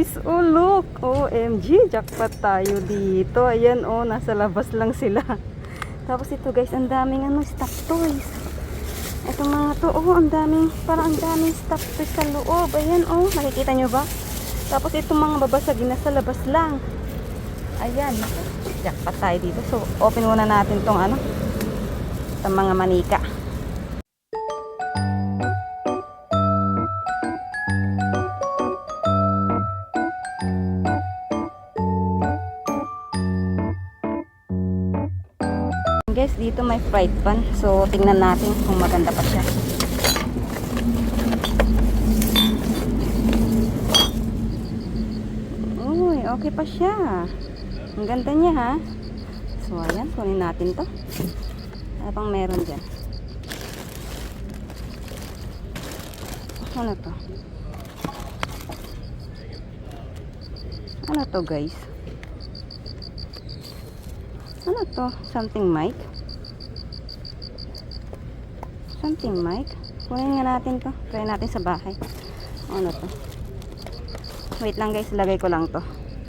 guys. Oh, look. OMG, jackpot tayo dito. Ayan, oh, nasa labas lang sila. Tapos ito guys, ang daming ano, stuff toys. Ito mga to, oh, ang daming, parang ang daming stuff toys sa loob. Ayan, oh, nakikita nyo ba? Tapos itong mga babasagin nasa labas lang. Ayan, jackpot tayo dito. So, open muna natin tong ano, itong mga manika. Guys, dito may fried pan. So, tingnan natin kung maganda pa siya. Uy, okay pa siya. Ang ganda niya ha. So, ayan, kunin natin to. Ano pang meron dyan? Ano to? Ano to guys? To? Something mic? Something mic? Kunin nga natin to. Try natin sa bahay. Ano to? Wait lang guys, lagay ko lang to.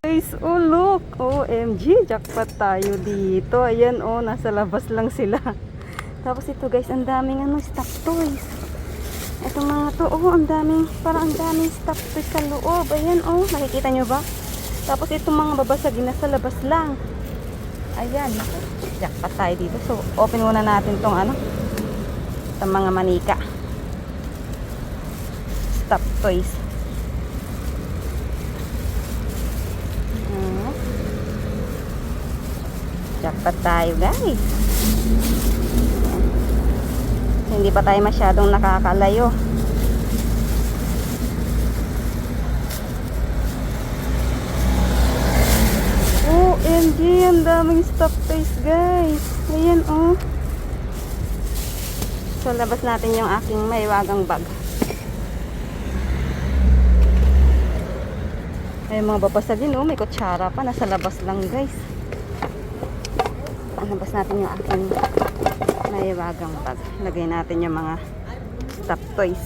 Guys, oh look! OMG, jackpot tayo dito. Ayan oh, nasa labas lang sila. Tapos ito guys, ang daming ano, stuff toys. Ito mga to, oh, ang daming, parang ang daming stuff toys sa loob. Ayan oh, nakikita nyo ba? Tapos itong mga babasagin nasa labas lang. Ayan, jackpot tayo dito. So, open muna natin tong ano, itong mga manika. Stuff toys. Ah. Jackpot tayo guys. Hindi pa tayo masyadong nakakalayo. OMG, ang daming stop toys guys. Ayan oh. So labas natin yung aking maiwagang bag. Ay mga babasagin oh, may kutsara pa. Nasa labas lang guys. Labas natin yung aking maiwagang bag. Lagay natin yung mga stop toys.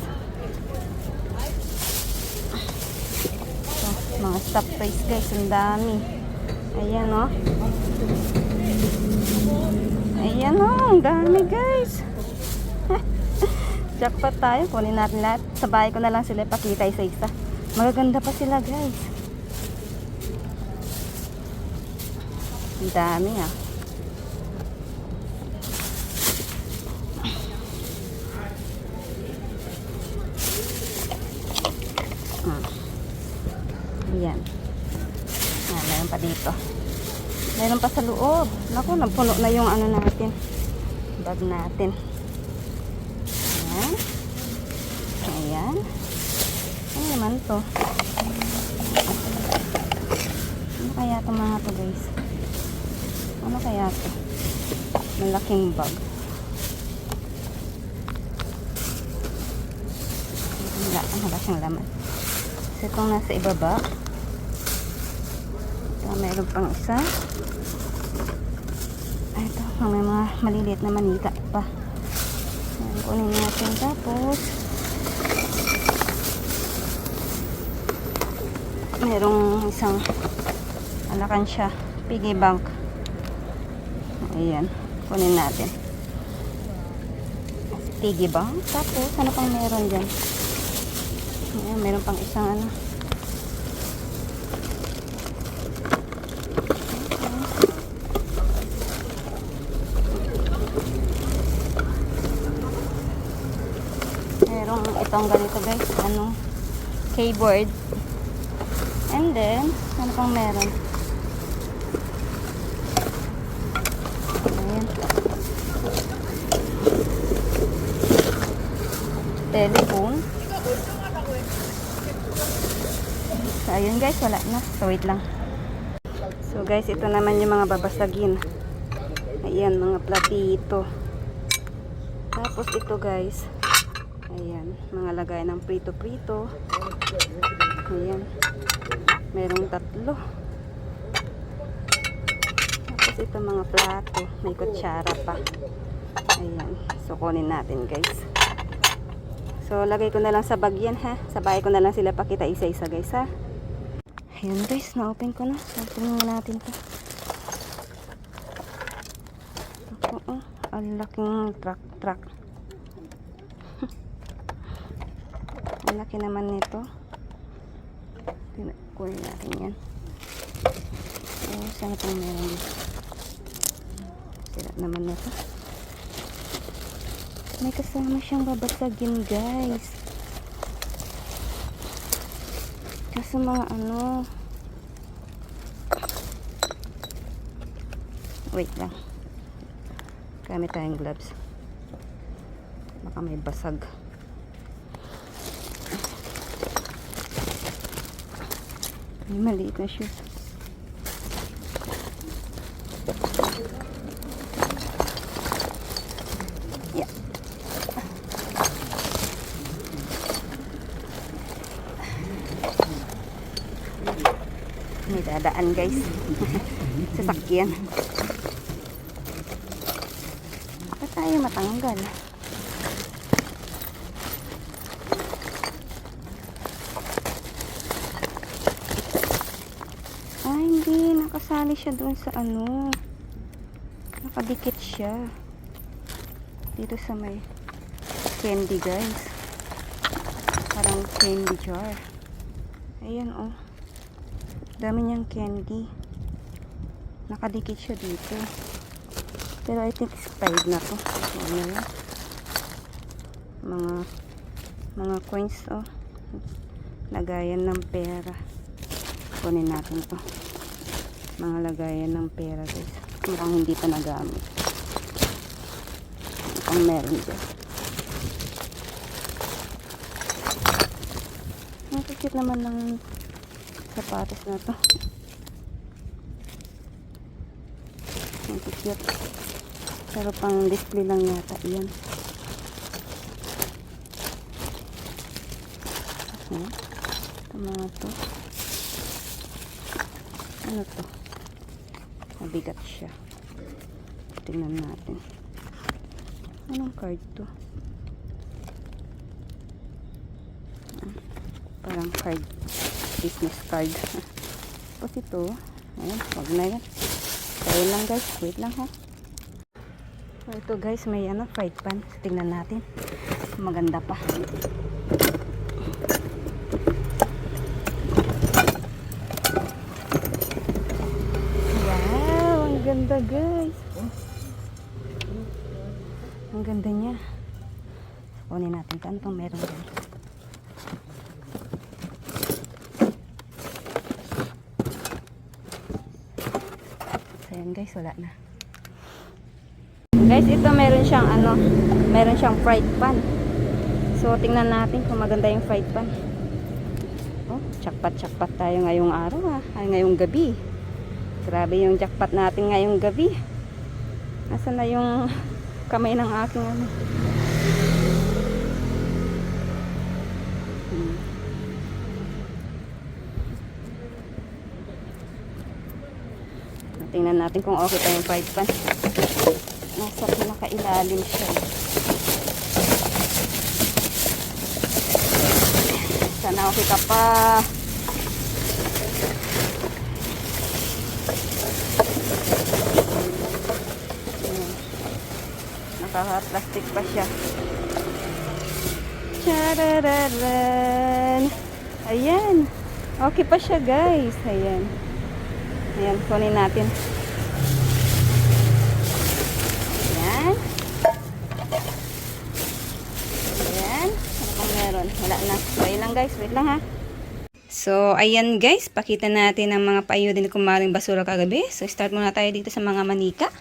So, mga stop toys guys, ang dami. Ayan oh. Ayan oh, ang dami guys. Jackpot tayo. Kunin natin lahat. Sa bahay ko na lang sila pakita isa-isa. Magaganda pa sila guys. Ang dami ah. Hmm. Ayan. Ah, meron pa sa loob. Naku, napuno na yung ano natin. Bag natin. Ayan. Ayan. Ano naman to? Ano kaya to mga to guys? Ano kaya to? Malaking bag. Wala, wala siyang laman. Kasi itong nasa ibaba. Mayroon pang isa. Ay, ito, pang may mga maliliit na manika pa. Ayan, kunin natin. Tapos, mayroong isang alakan siya. Piggy bank. Ayan, kunin natin. Piggy bank. Tapos, ano pang meron dyan? Ayan, meron pang isang ano. Merong itong ganito guys, ano, keyboard. And then, ano pang meron? Ayan. Telephone. So, ayun guys, wala na. So, wait lang. So, guys, ito naman yung mga babasagin. Ayan, mga platito. Tapos, ito guys. Mga lagay ng prito-prito. Ayan. Merong tatlo. Tapos, ito mga plato. May kutsara pa. Ayan. So, kunin natin guys. So, lagay ko na lang sa bag yan ha. Sa bahay ko na lang sila pakita isa-isa guys ha. Ayan guys, na-open ko na. So, tingnan natin to. Ako, oh. Ang laking truck-truck. Ang laki naman nito. Kunin natin yan. Oh, sana pang meron dito. Sira naman na to. May kasama siyang babasagin guys. Kasi mga ano. Wait lang. Gamit tayong gloves. Baka may basag. May maliit na shoes. Yeah. May dadaan guys. Sasakyan. Bakit tayo matanggal? Ay, hindi. Nakasali siya doon sa ano. Nakadikit siya. Dito sa may candy guys. Parang candy jar. Ayan oh. Dami niyang candy. Nakadikit siya dito. Pero I think expired na to. Ano yan? Mga mga coins oh. Lagayan ng pera. Kunin natin to. Mga lagayan ng pera guys. Mukhang hindi pa nagamit. Mukhang meron dyan. Cute naman ng sapatos na to. Cute. Pero pang display lang yata yan. Ayan. Ito mga to. Ano to? Mabigat siya. Tingnan natin. Anong card to? Ah, Parang card. Business card. Tapos ito. Ayan, wag na yan. Kaya lang guys. Wait lang ha. So, ito guys, may ano, fried pan. Tingnan natin. Maganda pa. Wow, ang ganda guys. Ang ganda niya. Kunin natin pang meron dyan? So guys, wala na. Guys, ito meron siyang ano, meron siyang fried pan. So tingnan natin kung maganda yung fried pan. Oh, jackpot-jackpot tayo ngayong araw ah. Ay, ngayong gabi. Grabe yung jackpot natin ngayong gabi. Nasaan na yung kamay ng aking ano? Hmm. Tingnan natin kung okay pa yung fried pan. Nasa pinakailalim siya. Sana okay ka pa. Ayan. Naka-plastic pa siya. Charararan. Ayan. Okay pa siya guys. Ayan. Ayan, kunin natin. Ayan. Ayan. Ano pang meron? Wala na. Wait lang guys. Wait lang ha. So, ayan guys. Pakita natin ang mga payo din kumaring basura kagabi. So, start muna tayo dito sa mga manika.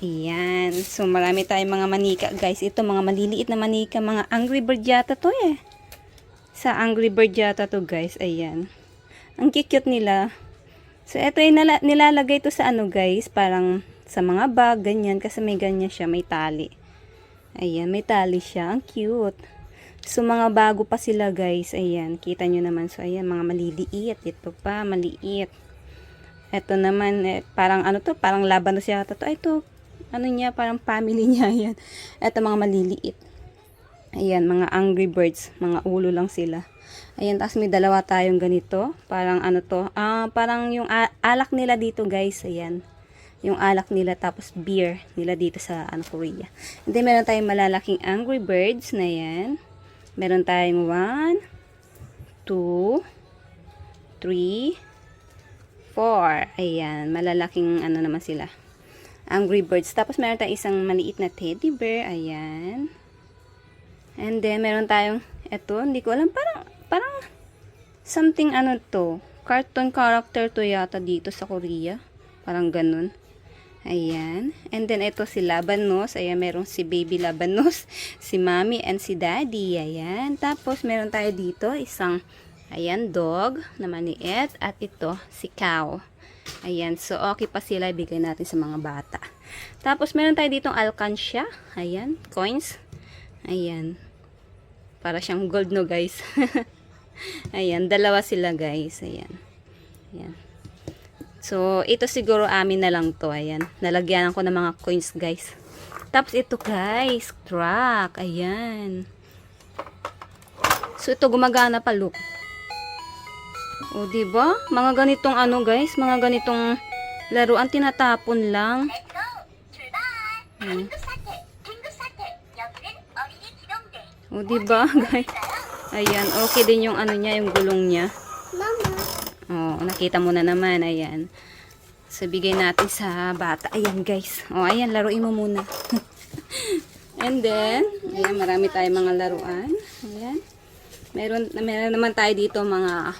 Ayan. So, marami tayong mga manika guys. Ito, mga maliliit na manika. Mga Angry Bird yata to eh. Sa Angry Bird yata to guys. Ayan. Ang cute nila. So, ito ay nilalagay to sa ano guys, parang sa mga bag, ganyan, kasi may ganyan siya, may tali. Ayan, may tali siya. Ang cute. So, mga bago pa sila guys. Ayan, kita nyo naman. So, ayan, mga maliliit. Ito pa, maliit. Ito naman, eh, parang ano to, parang laban na siya. Ito, ito, ano niya, parang family niya. Ayan. Ito, mga maliliit. Ayan, mga Angry Birds. Mga ulo lang sila. Ayan, tapos may dalawa tayong ganito. Parang ano to, ah, parang yung alak nila dito guys, ayan. Yung alak nila, tapos beer nila dito sa ano, Korea. And then, meron tayong malalaking Angry Birds na yan. Meron tayong 1, 2, 3, 4. Ayan, malalaking ano naman sila. Angry Birds. Tapos meron tayong isang maliit na teddy bear. Ayan. And then, meron tayong, eto, hindi ko alam, parang, parang, something ano to. Cartoon character to yata dito sa Korea. Parang ganun. Ayan. And then, ito si Labanos. Ayan, meron si baby Labanos, si mommy, and si daddy. Ayan. Tapos, meron tayo dito, isang, ayan, dog na maliit. At ito, si cow. Ayan. So, okay pa sila. Ibigay natin sa mga bata. Tapos, meron tayo ditong alkansya. Ayan. Coins. Ayan. Para siyang gold, no, guys? Ayan. Dalawa sila, guys. Ayan. Ayan. So, ito siguro amin na lang to. Ayan. Nalagyan ko ng mga coins, guys. Tapos ito, guys. Truck. Ayan. So, ito gumagana pa, look. O, diba? Mga ganitong ano, guys. Mga ganitong laruan. Tinatapon lang. Ayan. O, diba, guys? Ayan. Okay din yung ano niya, yung gulong niya. Oh, nakita mo na naman. Ayan. So, bigay natin sa bata. Ayan, guys. Oh, ayan. Laruin mo muna. And then, ayan, marami tayong mga laruan. Ayan. Meron, meron naman tayo dito mga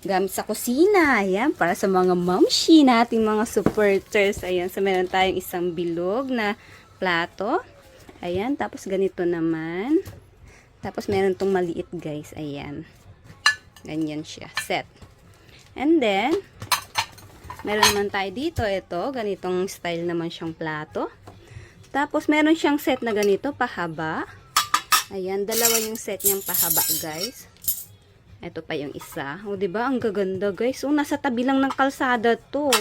gamit sa kusina. Ayan, para sa mga mamshi nating mga supporters. Ayan, so meron tayong isang bilog na plato. Ayan, tapos ganito naman. Tapos meron tong maliit, guys. Ayan. Ganyan siya. Set. And then, meron naman tayo dito, ito, ganitong style naman siyang plato. Tapos, meron siyang set na ganito, pahaba. Ayan, dalawa yung set niyang pahaba, guys. Ito pa yung isa. O, ba diba? Ang gaganda, guys. O, nasa tabi lang ng kalsada to.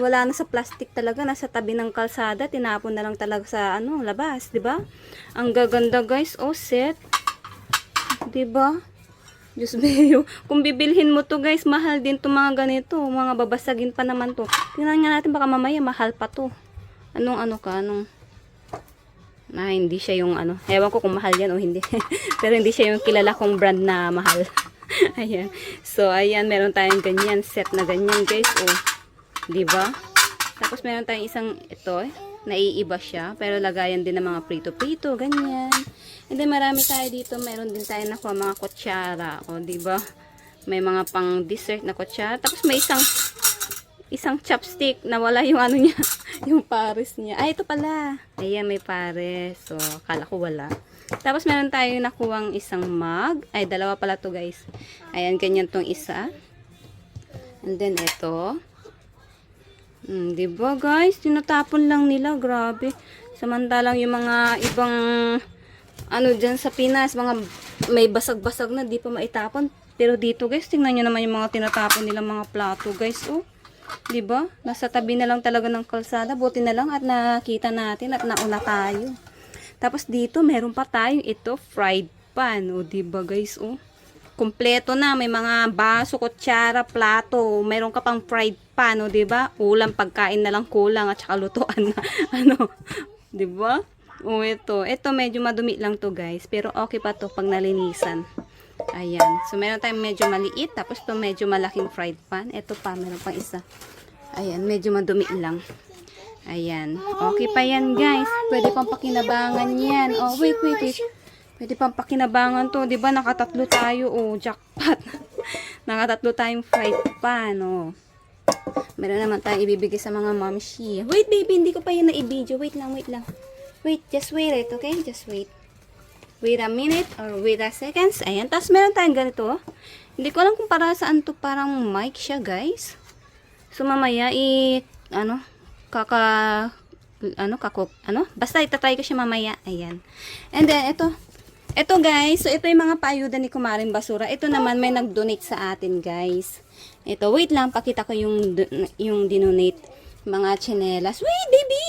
Wala na sa plastic talaga. Nasa tabi ng kalsada. Tinapon na lang talaga sa, ano, labas. ba diba? Ang gaganda, guys. O, set. ba diba? Diyos mayo. Kung bibilhin mo to guys, mahal din to mga ganito. Mga babasagin pa naman to. Tingnan nga natin baka mamaya mahal pa to. Anong ano ka? Anong... Na hindi siya yung ano. Ewan ko kung mahal yan o hindi. Pero hindi siya yung kilala kong brand na mahal. ayan. So, ayan. Meron tayong ganyan. Set na ganyan guys. O. Diba? Tapos meron tayong isang ito. Eh, naiiba siya. Pero lagayan din ng mga prito-prito. Ganyan. And then marami tayo dito, meron din tayo nakuha mga kutsara, o di ba? May mga pang dessert na kutsara. Tapos may isang isang chopstick na wala yung ano niya, yung pares niya. Ay, ito pala. Ayan, may pares. So, akala ko wala. Tapos meron tayo nakuwang isang mug. Ay, dalawa pala to guys. Ayan, ganyan tong isa. And then ito. Hmm, di ba guys? Tinatapon lang nila. Grabe. Samantalang yung mga ibang ano dyan sa Pinas, mga may basag-basag na, di pa maitapon. Pero dito guys, tingnan nyo naman yung mga tinatapon nila mga plato guys, oh. Di ba? Nasa tabi na lang talaga ng kalsada. Buti na lang at nakita natin at nauna tayo. Tapos dito, meron pa tayong ito, fried pan. O, di ba guys, oh. Kompleto na, may mga baso, kutsara, plato, meron ka pang fried pan, o, di ba? Ulam, pagkain na lang kulang at saka lutuan na, ano, di ba? O, ito. Ito, medyo madumi lang to guys. Pero okay pa to pag nalinisan. Ayan. So, meron tayong medyo maliit. Tapos, to medyo malaking fried pan. Ito pa, meron pang isa. Ayan, medyo madumi lang. Ayan. Okay pa yan, guys. Pwede pang pakinabangan yan. Oh, wait, wait, wait. Pwede pang pakinabangan to. ba Nakatatlo tayo. Oh, jackpot. Nakatatlo tayong fried pan. Oh. Meron naman tayong ibibigay sa mga mamshi. Wait, baby. Hindi ko pa yan na-i-video. Wait lang, wait lang. Wait, just wait it, okay? Just wait. Wait a minute or wait a seconds. Ayan. Tapos meron tayong ganito. Hindi ko alam kung para saan to parang mic siya, guys. So, mamaya, i, ano, kaka, ano, kako, ano, basta itatry ko siya mamaya. Ayan. And then, ito, ito guys, so ito yung mga paayuda ni Kumaring Basura. Ito naman may nag-donate sa atin guys. Ito, wait lang, pakita ko yung, yung dinonate mga chinelas. Wait, baby!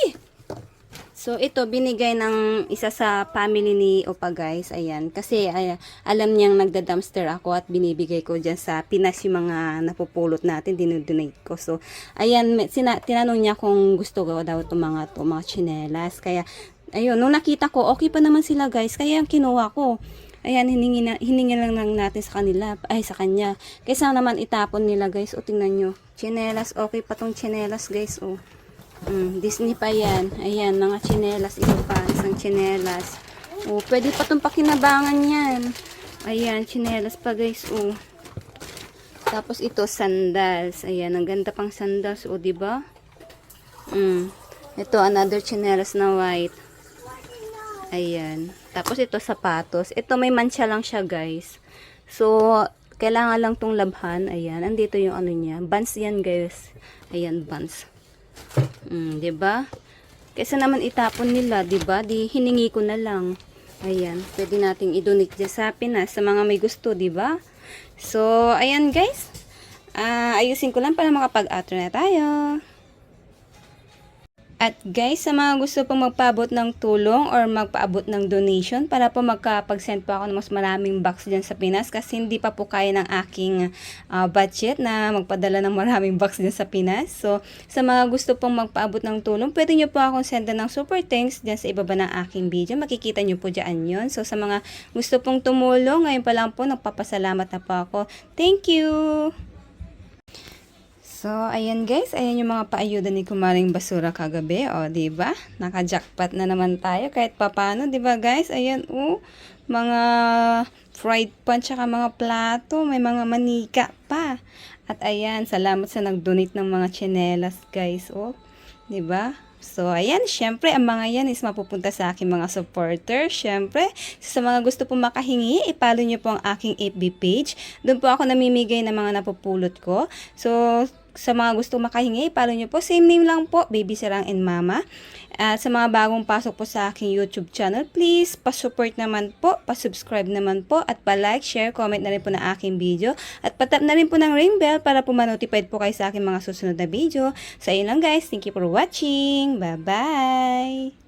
So, ito, binigay ng isa sa family ni Opa, guys. Ayan. Kasi, ay, alam niyang nagda-dumpster ako at binibigay ko dyan sa Pinas yung mga napupulot natin, dinodonate ko. So, ayan, sina, tinanong niya kung gusto ko daw itong mga to, mga chinelas. Kaya, ayun, nung nakita ko, okay pa naman sila, guys. Kaya, ang kinuha ko. Ayan, hiningi, na, hiningi lang lang natin sa kanila, ay sa kanya. Kaysa naman itapon nila, guys. O, tingnan nyo. Chinelas, okay pa tong chinelas, guys. O. Mm, Disney pa yan. Ayan, mga chinelas. Ito pa, isang chinelas. Oh, pwede pa itong pakinabangan yan. Ayan, chinelas pa guys. Oh. Tapos ito, sandals. Ayan, ang ganda pang sandals. O, di ba? Mm. Ito, another chinelas na white. Ayan. Tapos ito, sapatos. Ito, may mancha lang siya, guys. So, kailangan lang tong labhan. Ayan. Andito yung ano niya. Buns yan, guys. Ayan, buns. Mm, 'di ba? Kaysa naman itapon nila, 'di ba? Di hiningi ko na lang. Ayan, pwede nating i-donate dyan sa Pinas sa mga may gusto, 'di ba? So, ayan guys. Ah, ayusin ko lang para makapag-outro na tayo. At guys, sa mga gusto pong magpaabot ng tulong or magpaabot ng donation para po magkapag-send po ako ng mas maraming box dyan sa Pinas kasi hindi pa po kaya ng aking ah, budget na magpadala ng maraming box dyan sa Pinas. So, sa mga gusto pong magpaabot ng tulong, pwede nyo po akong senda ng super thanks dyan sa ibaba ng aking video. Makikita nyo po dyan yun. So, sa mga gusto pong tumulong, ngayon pa lang po, nagpapasalamat na po ako. Thank you! So, ayan guys, ayan yung mga paayuda ni Kumaring Basura kagabi, o, di ba? Naka-jackpot na naman tayo kahit papano, di ba guys? Ayan, oh, mga fried pan tsaka mga plato, may mga manika pa. At ayan, salamat sa nag-donate ng mga chinelas, guys, oh. Di ba? So, ayan, syempre, ang mga yan is mapupunta sa aking mga supporters. Syempre, sa mga gusto po makahingi, ipalo nyo po ang aking FB page. Doon po ako namimigay ng mga napupulot ko. So, sa mga gusto makahingi, ipalo nyo po. Same name lang po, Baby Sarang and Mama. At sa mga bagong pasok po sa aking YouTube channel, please, pa-support naman po, pa-subscribe naman po, at pa-like, share, comment na rin po ng aking video. At patap na rin po ng ring bell para po ma-notified po kayo sa aking mga susunod na video. So, ayun lang guys. Thank you for watching. Bye-bye!